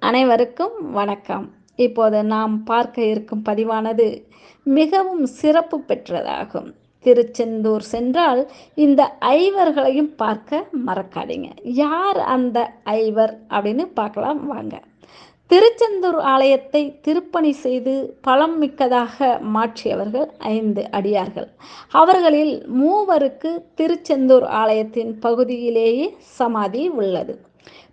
அனைவருக்கும் வணக்கம். இப்போது நாம் பார்க்க இருக்கும் பதிவானது மிகவும் சிறப்பு பெற்றதாகும். திருச்செந்தூர் சென்றால் இந்த ஐவர்களையும் பார்க்க மறக்காதீங்க. யார் அந்த ஐவர் அப்படின்னு பார்க்கலாம் வாங்க. திருச்செந்தூர் ஆலயத்தை திருப்பணி செய்து பலம் மிக்கதாக மாற்றியவர்கள் ஐந்து அடியார்கள். அவர்களில் மூவருக்கு திருச்செந்தூர் ஆலயத்தின் பகுதியிலேயே சமாதி உள்ளது.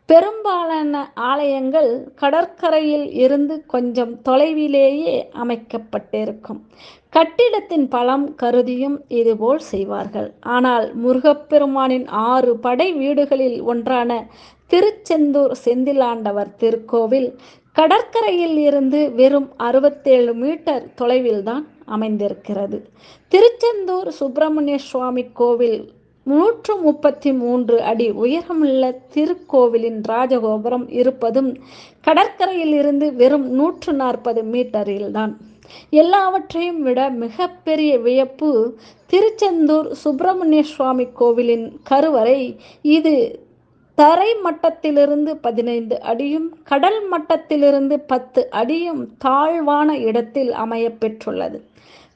பெரும்பாலான ஆலயங்கள் கடற்கரையில் இருந்து கொஞ்சம் தொலைவிலேயே அமைக்கப்பட்டிருக்கும். கட்டிடத்தின் பலம் கருதியும் இதுபோல் செய்வார்கள். ஆனால் முருகப்பெருமானின் ஆறு படை வீடுகளில் ஒன்றான திருச்செந்தூர் செந்திலாண்டவர் திருக்கோவில் கடற்கரையில் இருந்து வெறும் அறுபத்தேழு மீட்டர் தொலைவில்தான் அமைந்திருக்கிறது. திருச்செந்தூர் சுப்பிரமணிய சுவாமி கோவில் நூற்று முப்பத்தி மூன்று அடி உயரமுள்ள திருக்கோவிலின் ராஜகோபுரம் இருப்பதும் கடற்கரையில் இருந்து வெறும் நூற்று நாற்பது மீட்டரில்தான். எல்லாவற்றையும் விட மிகப்பெரிய வியப்பு திருச்செந்தூர் சுப்பிரமணிய சுவாமி கோவிலின் கருவறை. இது தரை மட்டத்திலிருந்து பதினைந்து அடியும் கடல் மட்டத்திலிருந்து பத்து அடியும் தாழ்வான இடத்தில் அமைய பெற்றுள்ளது.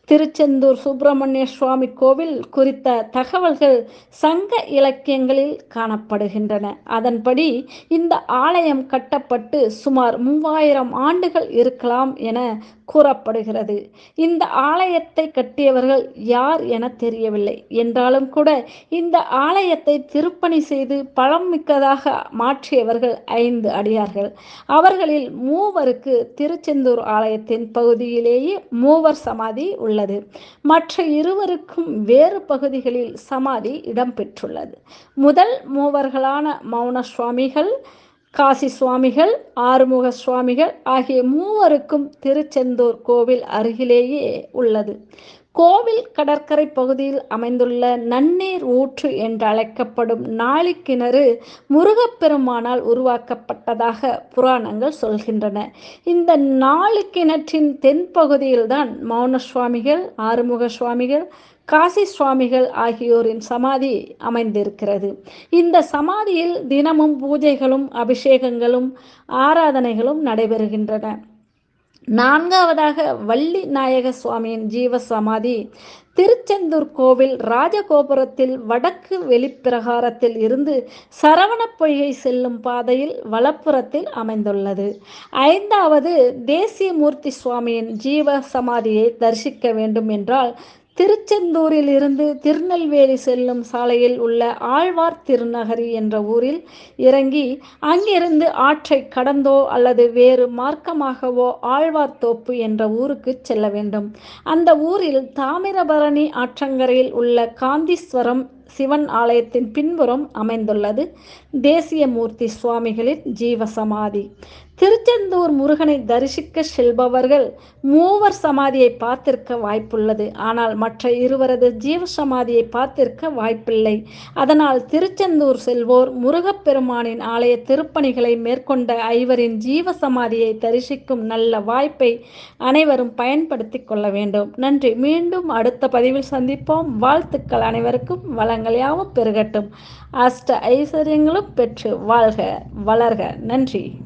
திருச்செந்தூர் சுப்பிரமணிய சுவாமி கோவில் குறித்த தகவல்கள் சங்க இலக்கியங்களில் காணப்படுகின்றன. அதன்படி இந்த ஆலயம் கட்டப்பட்டு சுமார் மூவாயிரம் ஆண்டுகள் இருக்கலாம் என கூறப்படுகிறது. இந்த ஆலயத்தை கட்டியவர்கள் யார் என தெரியவில்லை. என்றாலும் கூட இந்த ஆலயத்தை திருப்பணி செய்து பழம் மிக்கதாக மாற்றியவர்கள் ஐந்து அடியார்கள். அவர்களில் மூவருக்கு திருச்செந்தூர் ஆலயத்தின் பகுதியிலேயே மூவர் சமாதி உள்ளது மற்ற இருவருக்கும் வேறு பகுதிகளில் சமாதி இடம்பெற்றுள்ளது. முதல் மூவர்களான மௌன சுவாமிகள் காசி சுவாமிகள் ஆறுமுக சுவாமிகள் ஆகிய மூவருக்கும் திருச்செந்தூர் கோவில் அருகிலேயே உள்ளது. கோவில் கடற்கரை பகுதியில் அமைந்துள்ள நன்னீர் ஊற்று என்று அழைக்கப்படும் நாளிக்கிணறு முருகப்பெருமானால் உருவாக்கப்பட்டதாக புராணங்கள் சொல்கின்றன. இந்த நாளிக்கிணற்றின் தென்பகுதியில்தான் மௌன சுவாமிகள் ஆறுமுக சுவாமிகள் காசி சுவாமிகள் ஆகியோரின் சமாதி அமைந்திருக்கிறது. இந்த சமாதியில் தினமும் பூஜைகளும் அபிஷேகங்களும் ஆராதனைகளும் நடைபெறுகின்றன. நான்காவதாக வள்ளி நாயக சுவாமியின் ஜீவ சமாதி திருச்செந்தூர் கோவில் ராஜகோபுரத்தில் வடக்கு வெளிப்பிரகாரத்தில் இருந்து சரவண பொய்கை செல்லும் பாதையில் வலப்புறத்தில் அமைந்துள்ளது. ஐந்தாவது தேசியமூர்த்தி சுவாமியின் ஜீவ சமாதியை தரிசிக்க வேண்டும் என்றால் திருச்செந்தூரில் இருந்து திருநெல்வேலி செல்லும் சாலையில் உள்ள ஆழ்வார் திருநகரி என்ற ஊரில் இறங்கி அங்கிருந்து ஆற்றை கடந்தோ அல்லது வேறு மார்க்கமாகவோ ஆழ்வார் தோப்பு என்ற ஊருக்கு செல்ல வேண்டும். அந்த ஊரில் தாமிரபரணி ஆற்றங்கரையில் உள்ள காந்தீஸ்வரம் சிவன் ஆலயத்தின் பின்புறம் அமைந்துள்ளது. தேசிய மூர்த்தி சுவாமிகளின் ஜீவசமாதி. திருச்செந்தூர் முருகனை தரிசிக்க செல்பவர்கள் மூவர் சமாதியை பார்த்திருக்க வாய்ப்புள்ளது. ஆனால் மற்ற இருவரது ஜீவ சமாதியை பார்த்திருக்க வாய்ப்பில்லை. அதனால் திருச்செந்தூர் செல்வோர் முருகப்பெருமானின் ஆலய திருப்பணிகளை மேற்கொண்ட ஐவரின் ஜீவ சமாதியை தரிசிக்கும் நல்ல வாய்ப்பை அனைவரும் பயன்படுத்தி கொள்ள வேண்டும். நன்றி. மீண்டும் அடுத்த பதிவில் சந்திப்போம். வாழ்த்துக்கள் அனைவருக்கும். வளங்கள் யாவும் பெருகட்டும். அஷ்ட ஐஸ்வர்யங்களும் பெற்று வாழ்க வளர்க. நன்றி.